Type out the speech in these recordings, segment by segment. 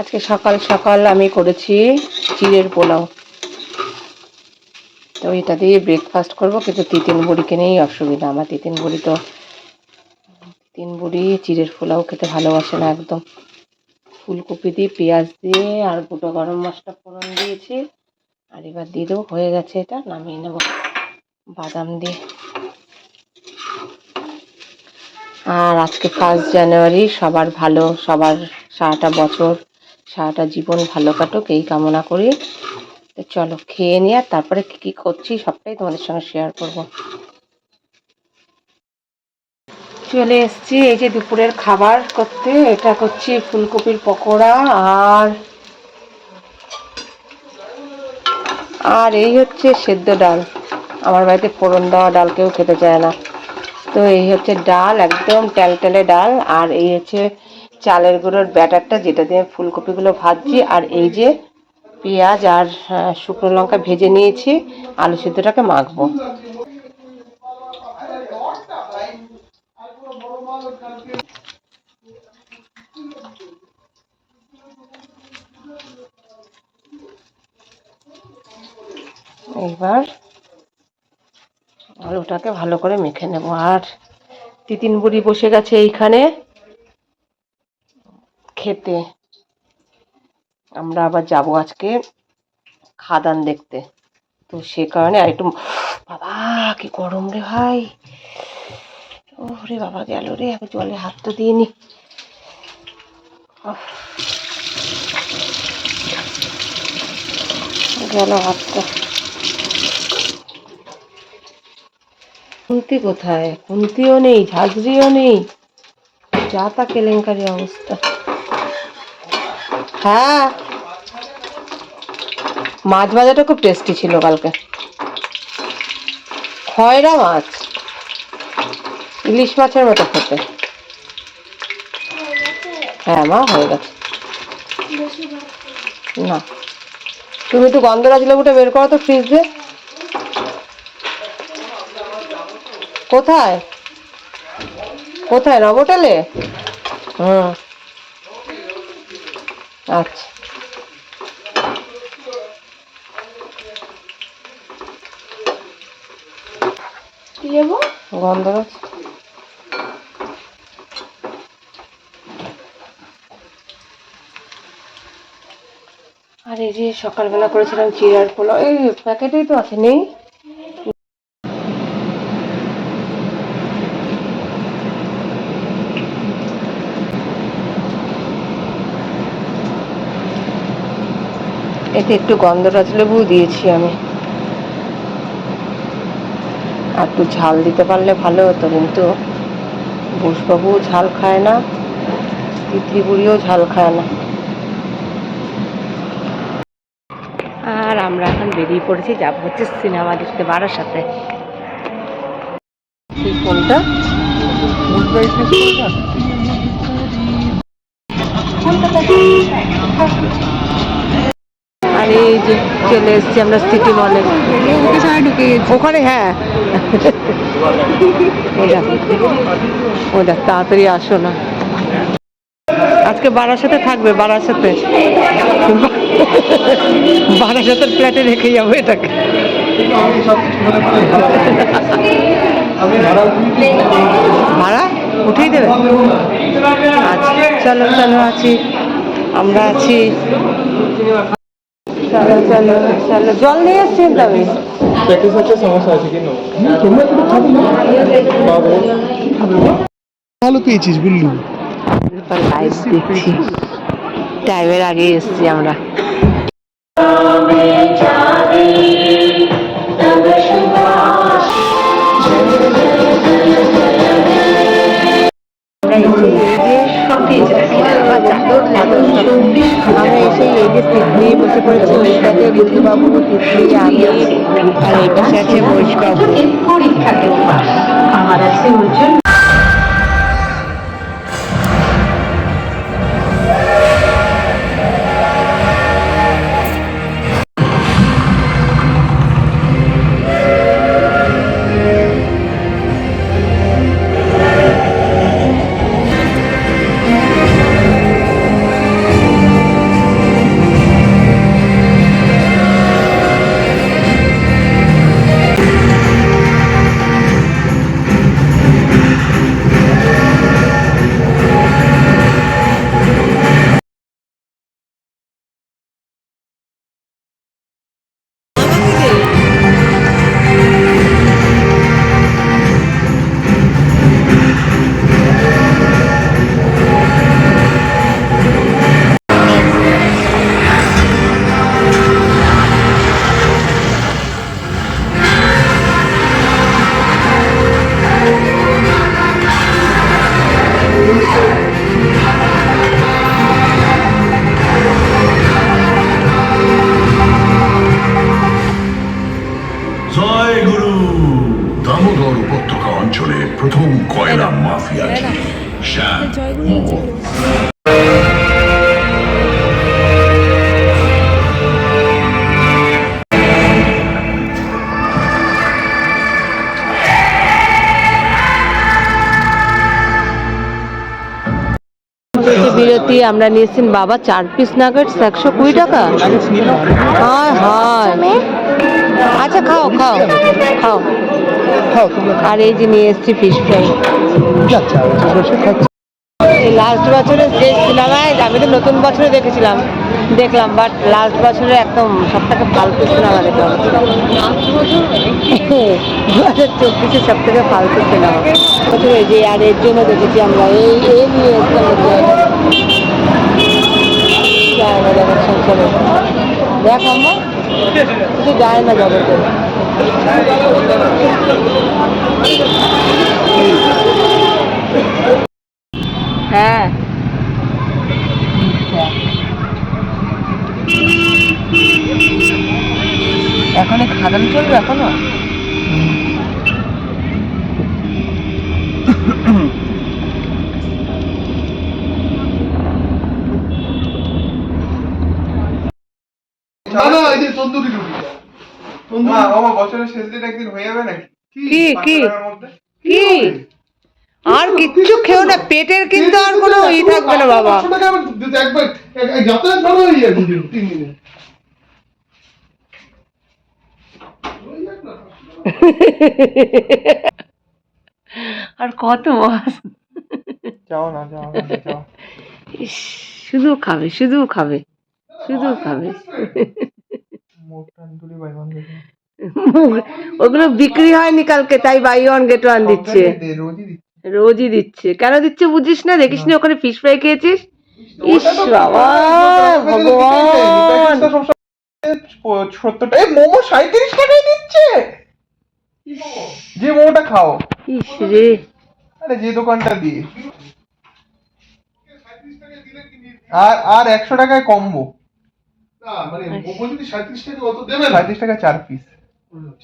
আজকে সকাল সকাল আমি করেছি চিড়ের পোলাও। তো এটা দিয়ে ব্রেকফাস্ট করব, কিন্তু তিতিন বুড়িকে নিয়েই অসুবিধা। আমার তিতিন বুড়ি তো তিন বুড়ি চিড়ের পোলাও খেতে ভালোবাসে না একদম। ফুলকপি দিয়ে, পেঁয়াজ দিয়ে আর গোটা গরম মশলা ফোড়ন দিয়েছি। আর এবার দিয়ে দেবো, হয়ে গেছে এটা, নামিয়ে নেব। বাদাম দিয়ে। আর আজকে ফার্স্ট জানুয়ারি সবার ভালো, সবার সারাটা বছর সারাটা জীবন ভালো কাটুক, এই কামনা করি। তো চলো, খেয়ে নিয়ে তারপরে কী কী করছি সবটাই তোমাদের সঙ্গে শেয়ার করব। চলে এসেছি, এই যে দুপুরের খাবার করতে, এটা করছি ফুলকপির পকোড়া আর আর এই হচ্ছে সেদ্ধ ডাল। আমার বাড়িতে ফোড়ন দেওয়া ডাল কেউ খেতে চায় না। তো এই হচ্ছে ডাল, একদম ট্যালট্যালে ডাল, আর এই হচ্ছে চালের গুঁড়োর ব্যাটারটা, যেটা দিয়ে ফুলকপিগুলো ভাজছি, আর এই যে পেঁয়াজ আর শুকনো লঙ্কা ভেজে নিয়েছি, আলু সিদ্ধটাকে মাখবো। এইবার আলুটাকে ভালো করে মেখে নেব। আর তিতিন বুড়ি বসে গেছে এইখানে। খেতে। আমরা আবার যাব আজকে খাদান দেখতে। তো সে কারণে আর একটু, বাবা, কি গরম রে ভাই। ও রে বাবা, গেল রে, আগে জলে হাত তো দিয়ে নি। গেল হাতটা। খুন্তি কোথায়? খুন্তিও নেই, ঝাঁঝরিও নেই। যা তা কেলেঙ্কারি অবস্থা। হ্যাঁ। মাছ ভাজাটা খুব টেস্টি ছিল কালকে। খয়রা মাছ। ইলিশ মাছের মতো খেতে। হ্যাঁ মা, হয়ে গেছে। না। তুমি একটু গন্ধরাজ লেবুটা বের করো তো ফ্রিজ দিয়ে কোথায়? কোথায়? নবটালে হুম। আচ্ছা। গন্ধরাজ আর এই যে সকালবেলা করেছিলাম চিড়ার পোলাও এই প্যাকেটেই তো আছে নেই? এতে একটু গন্ধরাজ লেবু দিয়েছি আমি। আর একটু ঝাল দিতে পারলে ভালো হতো কিন্তু বুসবাবু ঝাল খায় না তিতলি বুড়িও ঝাল খায় না। আর আমরা এখন বেরিয়ে পড়েছি যাব হচ্ছে সিনেমা দেখতে বারার সাথে সেই ফোনটা? যে চলে এসেছি আমরা সিটি মলে। ওখানে হ্যাঁ। ওটা তাড়াতাড়ি আসো না। আজকে বারাসাতে থাকবে, বারাসাতে। বারাসাতের ফ্ল্যাটে রেখে যাব এটাকে। ভাড়া উঠিয়ে দেবে? আচ্ছা চলো চলো, আছি। আমরা আছি। চলো চলো চলো। জল নিয়ে এসছি তো আমি। প্র্যাকটিস হচ্ছে সমস্যা আছে কিন্তু তোমরা একটু খাবি না বাবু। ভালো পেয়েছিস বুল্লু। লাইভ দেখছি। টাইমের আগে এসছি আমরা। আমরা এসে এই যে নিয়ে বসে পড়েছি ওইটাতে বুদ্ধবাবু তিতলি আমি আর আছে বৈশবাবু আমার আছে বিরতি আমরা নিয়েছেন বাবা চার পিস নাগেটস একশো কুড়ি টাকা। হায় হায়। আচ্ছা খাও খাও। খাও। খাও আর এই যে নিয়ে এসেছি ফিশ ফ্রাই লাস্ট বছরে যে সিনেমায় আমি তো নতুন বছরে দেখেছিলাম। দেখলাম বাট লাস্ট বছরে একদম সব থেকে ফালতু সিনেমা দেখলাম। দু হাজার চব্বিশে সব থেকে ফালতু সিনেমা যে আর এর জন্য দেখেছি আমরা এই এই নিয়ে যায় না জগৎ সংসারে দেখ আমরা কিছু যায় না জগতে হ্যাঁ। এখন এই খাদান চলবে এখনও? মা আমার বছরের শেষ দিন একদিন হয়ে যাবে নাকি কি কি কি আর কিচ্ছু খেও না পেটের কিন্তু আর কোনো ই থাকবে না বাবা একবার যাতায়াত ভালো হয়ে তিন দিনে হয়ে। আর কত মাস যাও না যাও না যাও ইস, শুধু খাবে শুধু খাবে শুধু খাবে মুখ টানতুলি বাইগন দেখে ওগুলো বিক্রি হয়নি কালকে তাই বাই ওয়ান গেট ওয়ান দিচ্ছে। রোজই দিচ্ছে। কেন দিচ্ছে বুঝিস না? দেখিস নি ওখানে ফিশ ফ্রাই খেয়েছিস? ইস বাবা ভগবান! সত্তর টাকা মোমো সাঁত্রিশ টাকায় দিচ্ছে! যে মোমোটা খাও। ইস রে। আরে যে দোকানটা দিয়ে। আর আর একশো টাকায় কম্বো। না মানে মোমো যদি সাঁত্রিশ টাকা অত দেবে না টাকা চার পিস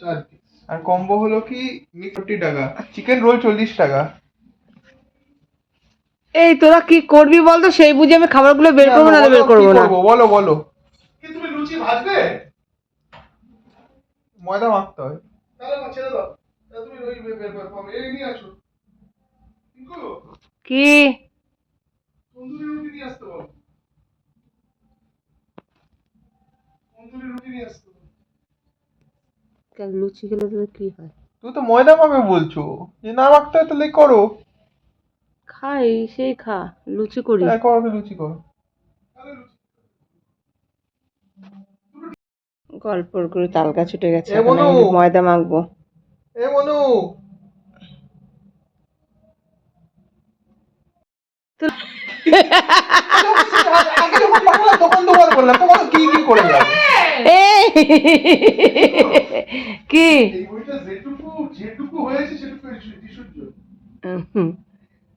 চার piece। আর কম্বো হলো কি? টাকা। চিকেন রোল চল্লিশ টাকা। এই তোরা কি করবি বলতো? সেই বুঝে আমি খাবারগুলো বের করব না বের করব না। বলো বলো। কি তুমি লুচি ভাজবে? ময়দা মাখতে হয়। তাহলে না ছেড়ে দাও। তুমি ওই বের বের পাবে এই নিয়ে আসো। কি? তন্দুরি রুটি নিয়ে আসতে বলো তন্দুরি রুটি নিয়ে আসতে বলো লুচি খেলে তোদের কি হয়? তুই তো ময়দা মাখবে বলছো। যে না মাখতে হয় তাহলে করো। খাই সেই খা লুচি করি। হ্যাঁ, করো লুচি করো। গল্পর করে তালকা ছুটে গেছে এ বনু। আমি ময়দা মাখবো। এ মনু আগে যখন পাঠালাম তখন তোমার বললাম কি কি করে যাবে কি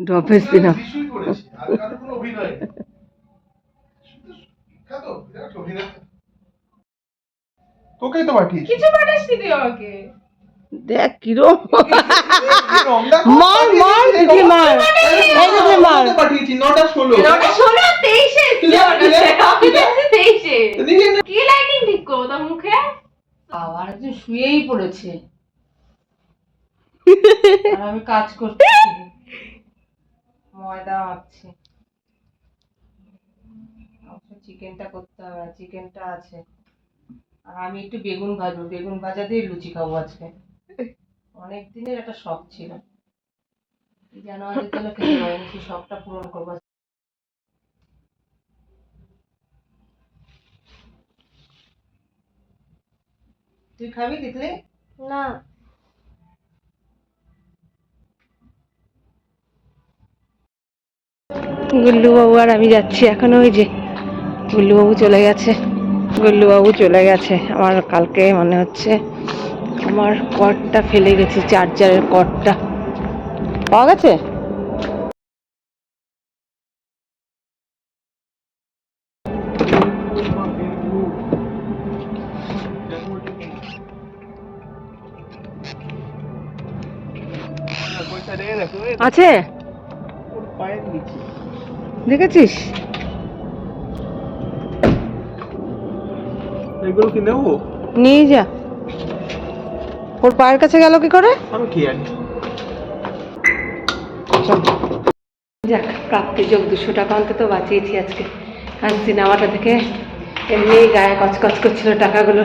ড্রপের সিনেমা তোকেই তো পাঠিয়েছি। কিছু পাঠাসনি তুই আমাকে? দেখ কিরম। কিরম? দেখো, মার মার দিদি মার এই দিদি মার পাঠিয়েছি নটা ষোলো। ওটা ষোলো তেইশে। তুই যা, তুই যা, তুই যা। তেইশে নিজে নে। কি লাইটিং ঠিক করব তার মুখে আবার একজন শুয়েই পড়েছে। আমি কাজ করছি। ময়দা মাখছি। চিকেনটা করতে হবে চিকেনটা আছে। আর আমি একটু বেগুন ভাজবো। বেগুন ভাজা দিয়ে লুচি খাব আজকে। অনেক দিনের একটা শখ ছিল। জানুয়ারির জন্য খেতে শখটা পূরণ করব। তুই খাবি তিতলি না। গুল্লুবাবু আর আমি যাচ্ছি এখন ওই যে। গুল্লুবাবু চলে গেছে। গুল্লুবাবু চলে গেছে। আমার কালকে মনে হচ্ছে আমার কর্ডটা ফেলে গেছি চার্জারের কর্ডটা পাওয়া গেছে? আছে? দেখেছিস? এগুলো কি নেব? নিয়ে যা। ওর পায়ের কাছে গেল কি করে? আমি কি জানি। যাক প্রাপ্তিযোগ দুশো টাকা অন্তত বাঁচিয়েছি আজকে। আর সিনেমাটা থেকে এমনি গায়ে কচকচ করছিল টাকাগুলো।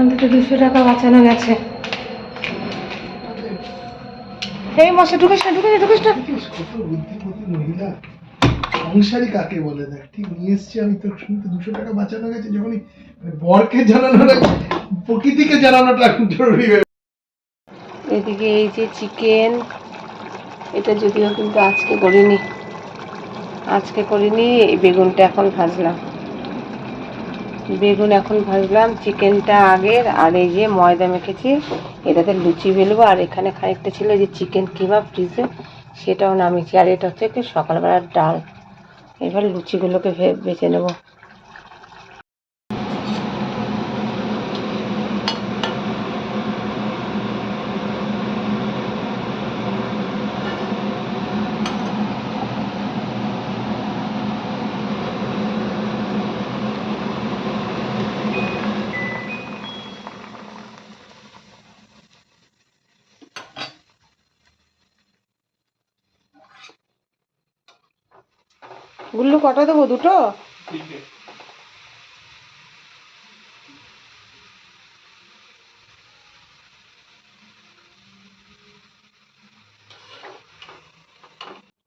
অন্তত দুশো টাকা বাঁচানো গেছে। এই মশা ঢুকিস না ঢুকিস না ঢুকিস না। কত বুদ্ধিমতী মহিলা। সংসারী কাকে বলে দেখ? ঠিক নিয়ে এসছি আমি তোর শুনতে দুশো টাকা বাঁচানো গেছে যখনই মানে বরকে জানানোটা প্রকৃতিকে জানানোটা এখন জরুরি এদিকে এই যে চিকেন এটা যদিও কিন্তু আজকে করিনি। আজকে করিনি এই বেগুনটা এখন ভাজলাম। বেগুন এখন ভাজলাম, চিকেনটা আগের, আর এই যে ময়দা মেখেছি, এটাতে লুচি বেলবো, আর এখানে খানিকটা ছিল যে চিকেন কিমা ফ্রিজে, সেটাও নামিয়েছি, আর এটা হচ্ছে সকালবেলার ডাল। এবার লুচিগুলোকে ভে- বেছে নেব। গুল্লু কটা দেবো? দুটো?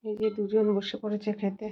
এই যে দুজন বসে পড়েছে খেতে।